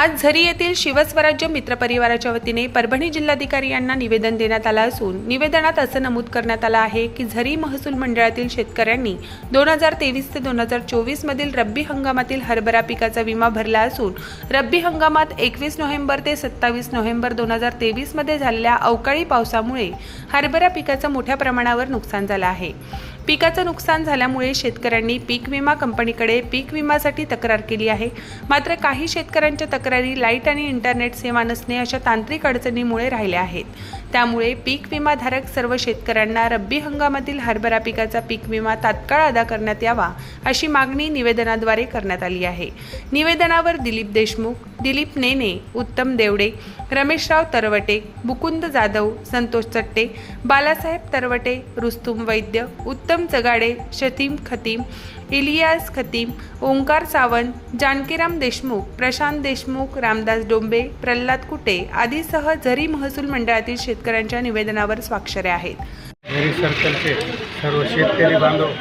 आज झरी येथील शिवस्वराज्य मित्रपरिवाराच्या वतीने परभणी जिल्हाधिकारी यांना निवेदन देण्यात आलं असून निवेदनात असं नमूद करण्यात आलं आहे की झरी महसूल मंडळातील शेतकऱ्यांनी दोन हजार तेवीस ते दोन हजार चोवीस मधील रब्बी हंगामातील हरभरा पिकाचा विमा भरला असून रब्बी हंगामात एकवीस नोव्हेंबर ते सत्तावीस नोव्हेंबर दोन हजार तेवीसमध्ये झालेल्या अवकाळी पावसामुळे हरभरा पिकाचं मोठ्या प्रमाणावर नुकसान झालं आहे. पिकाचं नुकसान झाल्यामुळे शेतकऱ्यांनी पीक विमा कंपनीकडे पीक विम्यासाठी तक्रार केली आहे. मात्र काही शेतकऱ्यांच्या तक्रारी लाइट आणि इंटरनेट सेवा नसणे अशा तांत्रिक अडचणीमुळे राहिल्या आहेत. त्यामुळे पीक विमाधारक सर्व शेतकऱ्यांना रब्बी हंगामातील हरभरा पिकाचा पीक विमा तात्काळ अदा करण्यात यावा अशी मागणी निवेदनाद्वारे करण्यात आली आहे. निवेदनावर दिलीप देशमुख दिलीप नेने उत्तम देवडे रमेशराव तरवटे मुकुंद जाधव संतोष चट्टे बालासाहेब तरवटे रुस्तुम वैद्य उत्तम जगाडे शतीम खतीम इलियास खतीम ओंकार सावंत जानकीराम देशमुख प्रशांत देशमुख रामदास डोंबे प्रल्हाद कुटे आदीसह झरी महसूल मंडळातील शेतकऱ्यांच्या निवेदनावर स्वाक्षऱ्या आहेत. झरी सर्कलचे सर्व शेतकरी बांधव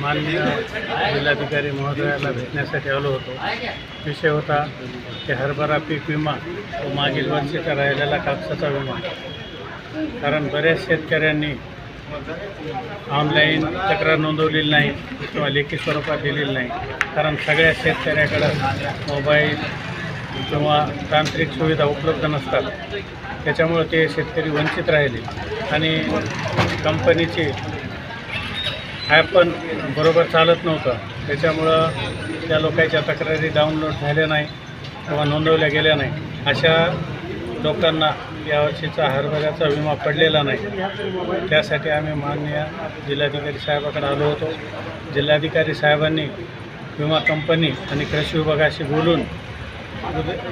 माननीय जिल्हाधिकारी महोदयाला भेटण्यासाठी आलो होतो. विषय होता की हरभरा पीक विमा व मागील वर्षीचा राहिलेला कापसाचा विमा. कारण बऱ्याच शेतकऱ्यांनी ऑनलाईन तक्रार नोंदवलेली नाही किंवा लेखी स्वरूपात दिलेली नाही. कारण सगळ्या शेतकऱ्याकडं मोबाईल किंवा तांत्रिक सुविधा उपलब्ध नसतात. त्याच्यामुळं ते शेतकरी वंचित राहिले. आणि कंपनीचे ॲप पण बरोबर चालत नव्हतं. त्याच्यामुळं त्या लोकांच्या तक्रारी डाउनलोड झाल्या नाही किंवा नोंदवल्या गेल्या नाही. अशा लोकांना यावर्षीचा हरभऱ्याचा विमा पडलेला नाही. त्यासाठी आम्ही माननीय जिल्हाधिकारी साहेबाकडे आलो होतो. जिल्हाधिकारी साहेबांनी विमा कंपनी आणि कृषी विभागाशी बोलून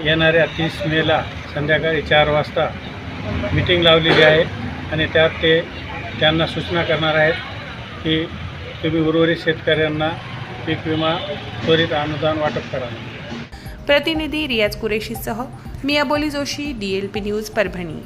येणाऱ्या तीस मेला संध्याकाळी चार वाजता मिटिंग लावलेली आहे आणि त्यात ते त्यांना सूचना करणार आहेत की तुम्ही उर्वरित शेतकऱ्यांना पीक विमा त्वरित अनुदान वाटप करा. प्रतिनिधी रियाज कुरेशीसह मियाबोली जोशी डीएलपी न्यूज परभणी.